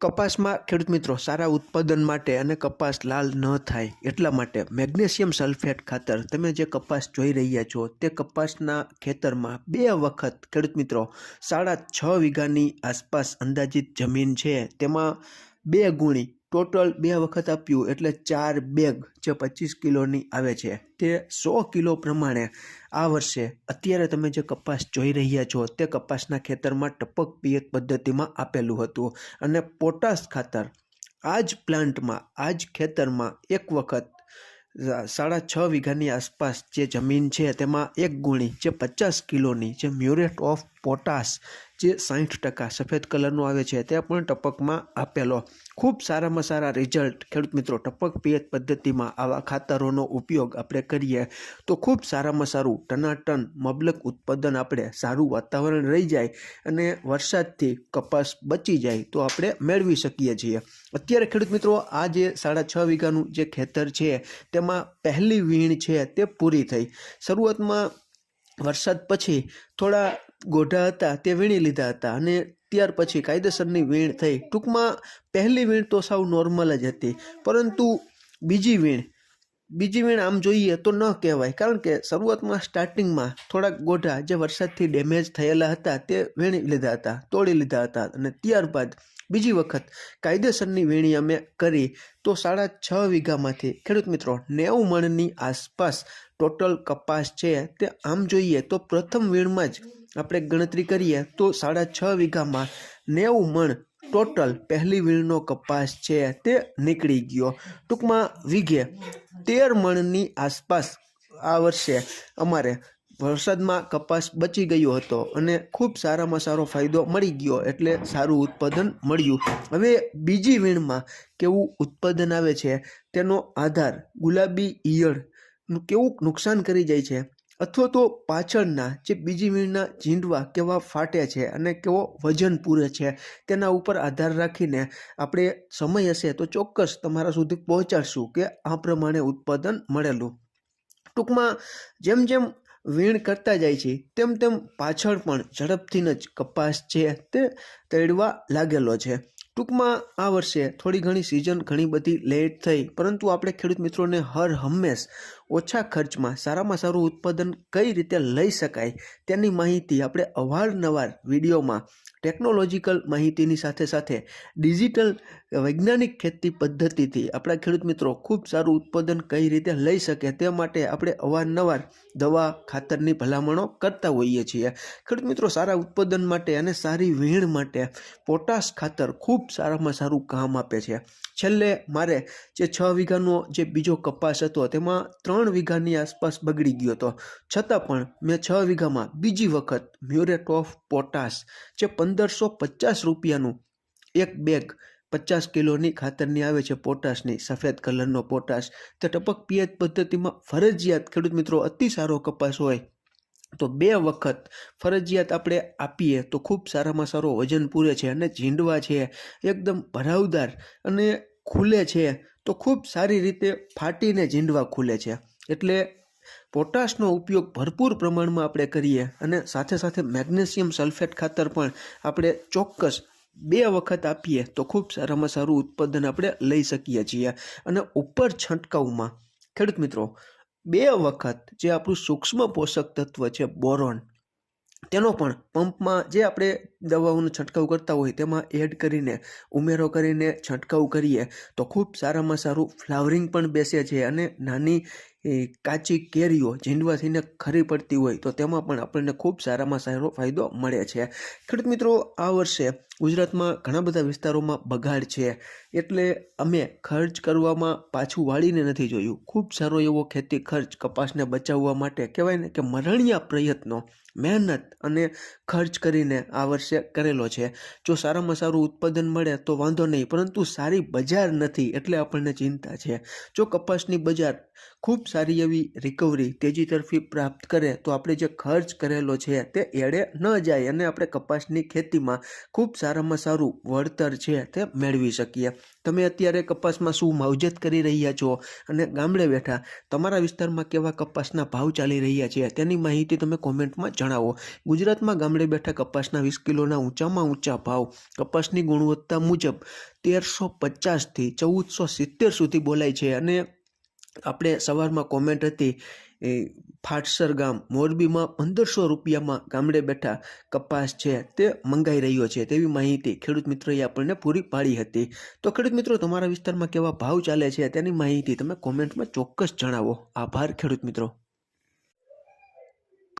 કપાસમાં ખેડૂત મિત્રો સારા ઉત્પાદન માટે અને કપાસ લાલ ન થાય એટલા માટે મેગ્નેશિયમ સલ્ફેટ ખાતર. તમે જે કપાસ જોઈ રહ્યા છો તે કપાસના ખેતરમાં બે વખત ખેડૂત મિત્રો સાડા છ વીઘાની આસપાસ અંદાજિત જમીન છે. તેમાં બે ગુણી ટોટલ બે વખત આપ્યું એટલે ચાર બેગ જે પચીસ કિલોની આવે છે. તે સો કિલો પ્રમાણે આ વર્ષે અત્યારે તમે જે કપાસ જોઈ રહ્યા છો તે કપાસના ખેતરમાં ટપક પિયત પદ્ધતિમાં આપેલું હતું. અને પોટાશ ખાતર આ જ પ્લાન્ટમાં, આ જ ખેતરમાં એક વખત સાડા છ વીઘાની આસપાસ જે જમીન છે તેમાં એક ગુણી જે પચાસ કિલોની જે મ્યુરેટ ઓફ પોટાશ જે સાહીઠ ટકા સફેદ કલરનો આવે છે તે પણ ટપકમાં આપેલો. ખૂબ સારામાં સારા રિઝલ્ટ ખેડૂત મિત્રો, ટપક પિયત પદ્ધતિમાં આવા ખાતરોનો ઉપયોગ આપણે કરીએ તો ખૂબ સારામાં સારું ટનાટન મબલક ઉત્પાદન આપણે સારું વાતાવરણ રહી જાય અને વરસાદથી કપાસ બચી જાય તો આપણે મેળવી શકીએ છીએ. અત્યારે ખેડૂત મિત્રો, આ જે સાડા છ વીઘાનું જે ખેતર છે, તેમાં પહેલી વીણ છે તે પૂરી થઈ. શરૂઆતમાં વરસાદ પછી થોડા ગોઢા હતા, તે વીણી લીધા હતા અને ત્યાર પછી કાયદેસરની વીણ થઈ. ટૂંકમાં પહેલી વીણ તો સાવ નોર્મલ જ હતી, પરંતુ બીજી વીણ બીજી વીણ આમ જોઈએ તો ન કહેવાય, કારણ કે શરૂઆતમાં, સ્ટાર્ટિંગમાં થોડાક ગોઢા જે વરસાદથી ડેમેજ થયેલા હતા તે વીણી લીધા હતા, તોડી લીધા હતા અને ત્યારબાદ બીજી વખત કાયદેસરની વીણી અમે કરી તો સાડા છ વીઘામાંથી, ખેડૂત મિત્રો, નેવું મણની આસપાસ ટોટલ કપાસ છે તે આમ જોઈએ તો પ્રથમ વીણમાં જ આપણે ગણતરી કરીએ તો સાડા છ વીઘામાં નેવું મણ ટોટલ પહેલી વીણનો કપાસ છે તે નીકળી ગયો. ટૂંકમાં વીઘે તેર મણની આસપાસ આ વર્ષે અમારે વરસાદમાં કપાસ બચી ગયો હતો અને ખૂબ સારામાં સારો ફાયદો મળી ગયો એટલે સારું ઉત્પાદન મળ્યું. હવે બીજી વીણમાં કેવું ઉત્પાદન આવે છે? તેનો આધાર ગુલાબી ઈયળનું કેવું નુકસાન કરી જાય છે? અથવા તો પાછળના જે બીજી વીણના ઝીંડવા કેવા ફાટે છે અને કેવો વજન પૂરે છે તેના ઉપર આધાર રાખીને આપણે સમય હશે તો ચોક્કસ તમારા સુધી પહોંચાડશું કે આ પ્રમાણે ઉત્પાદન મળેલું. ટૂંકમાં જેમ જેમ વીણ કરતા જાય છે. તેમ તેમ પાછળ પણ ઝડપથી જ કપાસ છે તે તેડવા લાગેલો છે. ટૂંકમાં આ વર્ષે થોડી ઘણી સિઝન ઘણી બધી લેટ થઈ, પરંતુ આપણે ખેડૂત મિત્રોને હર હંમેશ ઓછા ખર્ચમાં સારામાં સારું ઉત્પાદન કઈ રીતે લઈ શકાય તેની માહિતી આપણે અવારનવાર વિડીયોમાં ટેકનોલોજીકલ માહિતીની સાથે સાથે ડિજિટલ વૈજ્ઞાનિક ખેતી પદ્ધતિથી આપણા ખેડૂત મિત્રો ખૂબ સારું ઉત્પાદન કઈ રીતે લઈ શકે તે માટે આપણે અવારનવાર દવા, ખાતરની ભલામણો કરતા હોઈએ છીએ. ખેડૂત મિત્રો, સારા ઉત્પાદન માટે અને સારી વીણ માટે પોટાશ ખાતર ખૂબ સારામાં સારું કામ આપે છે. છેલ્લે મારે જે છ વીઘાનો જે બીજો કપાસ હતો, તેમાં ત્રણ વીઘાની આસપાસ બગડી ગયો હતો. છતાં પણ મેં છ વીઘામાં બીજી વખત મ્યુરેટ ઓફ પોટાશ, જે પંદરસો પચાસ રૂપિયાનું એક બેગ પચાસ કિલોની ખાતરની આવે છે પોટાશની, સફેદ કલરનો પોટાશ. તે ટપક પિયત પદ્ધતિમાં ફરજિયાત, ખેડૂત મિત્રો, અતિ સારો કપાસ હોય તો બે વખત ફરજિયાત આપણે આપીએ તો ખૂબ સારામાં સારો વજન પૂરે છે અને ઝીંડવા છે, એકદમ ભરાવદાર અને ખુલે છે. તો ખૂબ સારી રીતે ફાટીને ઝીંડવા ખુલે છે. એટલે પોટાશનો ઉપયોગ ભરપૂર પ્રમાણમાં આપણે કરીએ અને સાથે સાથે મેગ્નેશિયમ સલ્ફેટ ખાતર પણ આપણે ચોક્કસ બે વખત આપીએ તો ખૂબ સારામાં સારું ઉત્પાદન આપણે લઈ શકીએ છીએ. અને ઉપર છંટકાવમાં, ખેડૂત મિત્રો, બે વખત જે આપણું સૂક્ષ્મ પોષક તત્વ છે બોરોન, તેનો પણ પંપમાં જે આપણે દવાઓનો છંટકાવ કરતા હોય તેમાં એડ કરીને, ઉમેરો કરીને છંટકાવ કરીએ તો ખૂબ સારામાં સારું ફ્લાવરિંગ પણ બેસે છે અને નાની કાચી કેરીઓ ઝીંડવા થઈને ખરી પડતી હોય તો તેમાં પણ આપણને ખૂબ સારામાં સારો ફાયદો મળે છે. ખેડૂત મિત્રો, આ વર્ષે ગુજરાતમાં ઘણા બધા વિસ્તારોમાં બગાડ છે એટલે અમે ખર્ચ કરવામાં પાછું વાળીને નથી જોયું. ખૂબ સારો એવો ખેતી ખર્ચ કપાસને બચાવવા માટે કહેવાય ને કે મરણિયા પ્રયત્નો, મહેનત અને ખર્ચ કરીને આ વર્ષે કરેલો છે. જો સારામાં સારું ઉત્પાદન મળે તો વાંધો નહીં, પરંતુ સારી બજાર નથી એટલે આપણને ચિંતા છે. જો કપાસની બજાર ખૂબ સારી એવી રિકવરી તેજી તરફી પ્રાપ્ત કરે તો આપણે જે ખર્ચ કરેલો છે તે એડે ન જાય અને આપણે કપાસની ખેતીમાં ખૂબ સારામાં સારું વળતર છે તે મેળવી શકીએ. તમે અત્યારે કપાસમાં શું માવજત કરી રહ્યા છો અને ગામડે બેઠા તમારા વિસ્તારમાં કેવા કપાસના ભાવ ચાલી રહ્યા છે તેની માહિતી તમે કોમેન્ટમાં જણાવો. ગુજરાતમાં ગામડે બેઠા કપાસના વીસ કિલોના ઊંચામાં ઊંચા ભાવ, કપાસની ગુણવત્તા મુજબ તેરસો પચાસથી ચૌદસો સિત્તેર સુધી બોલાય છે. અને આપણે સવારમાં કોમેન્ટ હતી, એ ફાટસર ગામ મોરબીમાં પંદરસો રૂપિયામાં ગામડે બેઠા કપાસ છે, તે મંગાઈ રહ્યો છે. તેવી માહિતી ખેડૂત મિત્રોએ આપણને પૂરી પાડી હતી. તો ખેડૂત મિત્રો, તમારા વિસ્તારમાં કેવા ભાવ ચાલે છે તેની માહિતી તમે કોમેન્ટમાં ચોક્કસ જણાવો. આભાર ખેડૂત મિત્રો.